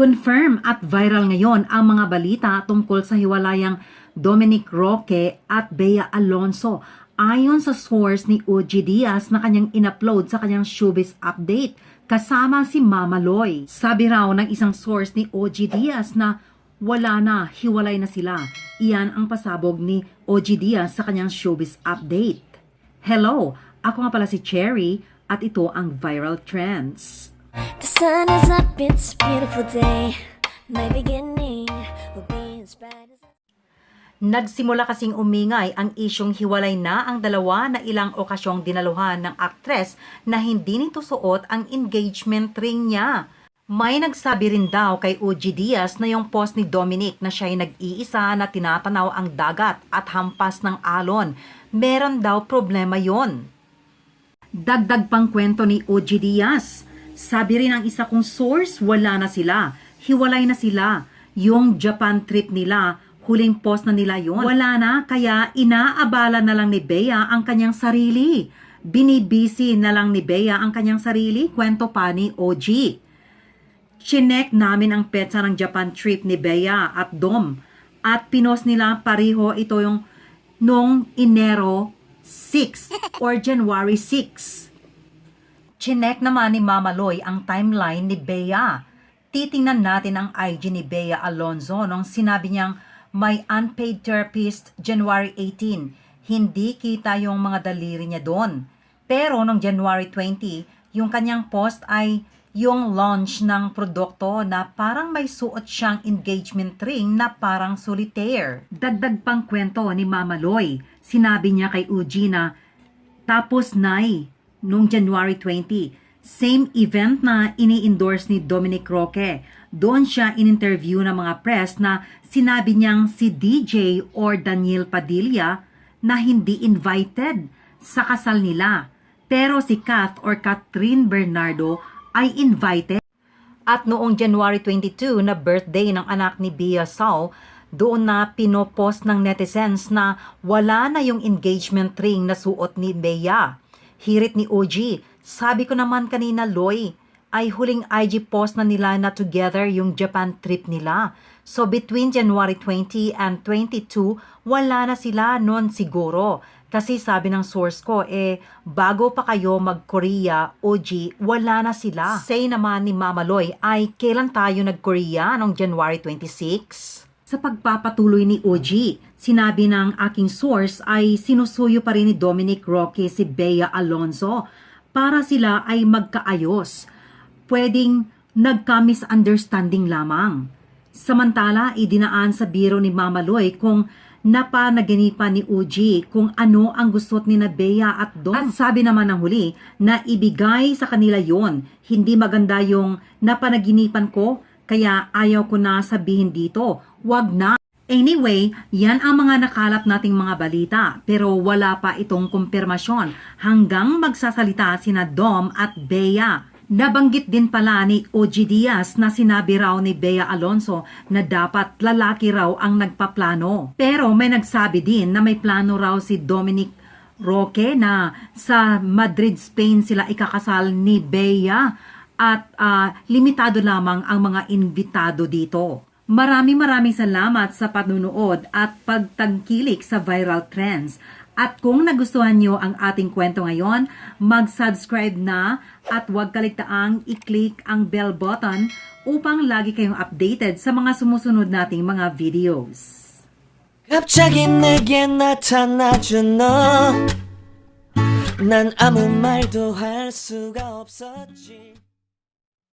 Confirm at viral ngayon ang mga balita tungkol sa hiwalayang Dominic Roque at Bea Alonso. Ayon sa source ni OG Diaz na kanyang inupload sa kanyang showbiz update kasama si Mama Loy. Sabi raw ng isang source ni OG Diaz na wala na, hiwalay na sila. Iyan ang pasabog ni OG Diaz sa kanyang showbiz update. Hello, ako nga pala si Cherry at ito ang Viral Trends. The sun is up, it's a beautiful day. My beginning will be as bright as Nagsimula kasing umingay ang isyong hiwalay na ang dalawa na ilang okasyong dinaluhan ng aktres na hindi nito suot ang engagement ring niya. May nagsabi rin daw kay OG Diaz na yung post ni Dominic na siya ay nag-iisa na tinatanaw ang dagat at hampas ng alon. Meron daw problema yon. Dagdag pang kwento ni OG Diaz. Sabi rin ng isa kong source, wala na sila. Hiwalay na sila. Yung Japan trip nila, huling post na nila yon. Wala na, kaya inaabala na lang ni Bea ang kanyang sarili. Binibisi na lang ni Bea ang kanyang sarili, kwento pa ni OG. Chinek namin ang petsa ng Japan trip ni Bea at Dom. At pinost nila pareho ito yung nung Enero 6 or January 6. Chinek naman ni Mama Loy ang timeline ni Bea. Titingnan natin ang IG ni Bea Alonzo nung sinabi niyang may unpaid therapist January 18. Hindi kita yung mga daliri niya doon. Pero nung January 20, yung kanyang post ay yung launch ng produkto na parang may suot siyang engagement ring na parang solitaire. Dagdag pang kwento ni Mama Loy. Sinabi niya kay Uji na tapos Nay, nung January 20, same event na ini-endorse ni Dominic Roque. Doon siya in-interview ng mga press na sinabi niyang si DJ or Daniel Padilla na hindi invited sa kasal nila. Pero si Kath or Catherine Bernardo ay invited. At noong January 22 na birthday ng anak ni Bia Sau, doon na pinopost ng netizens na wala na yung engagement ring na suot ni Bea. Hirit ni OG, sabi ko naman kanina Loy, ay huling IG post na nila na together yung Japan trip nila. So between January 20 and 22, wala na sila noon siguro. Kasi sabi ng source ko, eh, bago pa kayo mag-Korea, OG, wala na sila. Say naman ni Mama Loy, ay kailan tayo nag-Korea? Nung January 26? Sa pagpapatuloy ni OG, sinabi ng aking source ay sinusuyo pa rin ni Dominic Roque si Bea Alonzo para sila ay magkaayos. Pwedeng nagka-misunderstanding lamang. Samantala, idinaan sa biro ni Mama Loy kung napanaginipan ni Uji kung ano ang gustot ni Bea at Dom. At sabi naman ng huli na ibigay sa kanila yon. Hindi maganda yung napanaginipan ko kaya ayaw ko na sabihin dito. Wag na. Anyway, yan ang mga nakalap nating mga balita pero wala pa itong kumpirmasyon hanggang magsasalita sina Dom at Bea. Nabanggit din pala ni OG Diaz na sinabi raw ni Bea Alonso na dapat lalaki raw ang nagpaplano. Pero may nagsabi din na may plano raw si Dominic Roque na sa Madrid, Spain sila ikakasal ni Bea at ah, limitado lamang ang mga invitado dito. Maraming maraming salamat sa panunood at pagtangkilik sa viral trends. At kung nagustuhan nyo ang ating kwento ngayon, mag-subscribe na at huwag kaligtaang i-click ang bell button upang lagi kayong updated sa mga sumusunod nating mga videos. 갑자기 내게 나타나준 너. 난 아무 말도 할 수가 없었지.